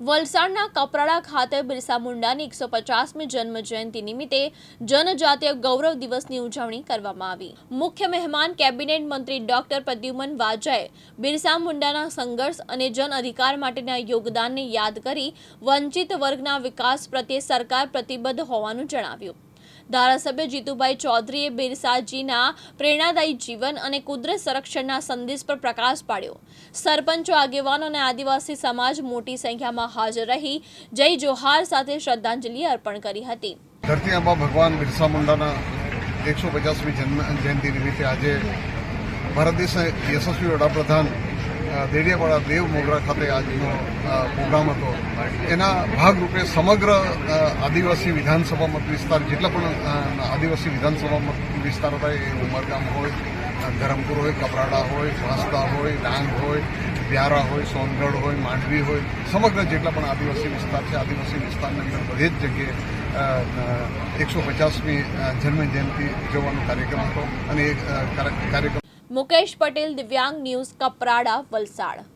વલસાડના કપરાડા ખાતે બિરસા મુંડાની એકસો પચાસમી જન્મ જયંતિ નિમિત્તે જનજાતીય ગૌરવ દિવસની ઉજવણી કરવામાં આવી. મુખ્ય મહેમાન કેબિનેટ મંત્રી ડોક્ટર પ્રદ્યુમન વાજાએ બિરસા મુંડાના સંઘર્ષ અને જન અધિકાર માટેના યોગદાનને યાદ કરી વંચિત વર્ગના વિકાસ પ્રત્યે સરકાર પ્રતિબદ્ધ હોવાનું જણાવ્યું. ધારાસભ્ય જીતુભાઈ ચૌધરીએ બિરસાજીના પ્રેરણાદાયી જીવન અને કુદરત સંરક્ષણના સંદેશ પર પ્રકાશ પાડ્યો. સરપંચો, આગેવાનો અને આદિવાસી સમાજ મોટી સંખ્યામાં હાજર રહી જય જોહાર સાથે શ્રદ્ધાંજલિ અર્પણ કરી હતી. ધરતી આંબા ભગવાન બિરસા મુંડાના એકસો પચાસમી જન્મ જયંતિ નિમિત્તે આજે ભારત દેશના યશસ્વી વડાપ્રધાન દેડિયાપાડા દેવ મોગરા ખાતે આજનો પ્રોગ્રામ હતો. એના ભાગરૂપે સમગ્ર આદિવાસી વિધાનસભા મત વિસ્તાર, જેટલા પણ આદિવાસી વિધાનસભા મત વિસ્તાર હતા, એ ઉમરગામ હોય ધરમપુર હોય, કપરાડા હોય, વાંસદા હોય, ડાંગ હોય, વ્યારા હોય, સોનગઢ હોય, માંડવી હોય, સમગ્ર જેટલા પણ આદિવાસી વિસ્તાર છે, આદિવાસી વિસ્તારની અંદર બધી જ જગ્યાએ એકસો પચાસમી જન્મ જયંતિ ઉજવવાનો કાર્યક્રમ હતો. અને એ કાર્યક્રમ મુકેશ પટેલ દિવ્યાંગ ન્યૂઝ કપરાડા વલસાડ.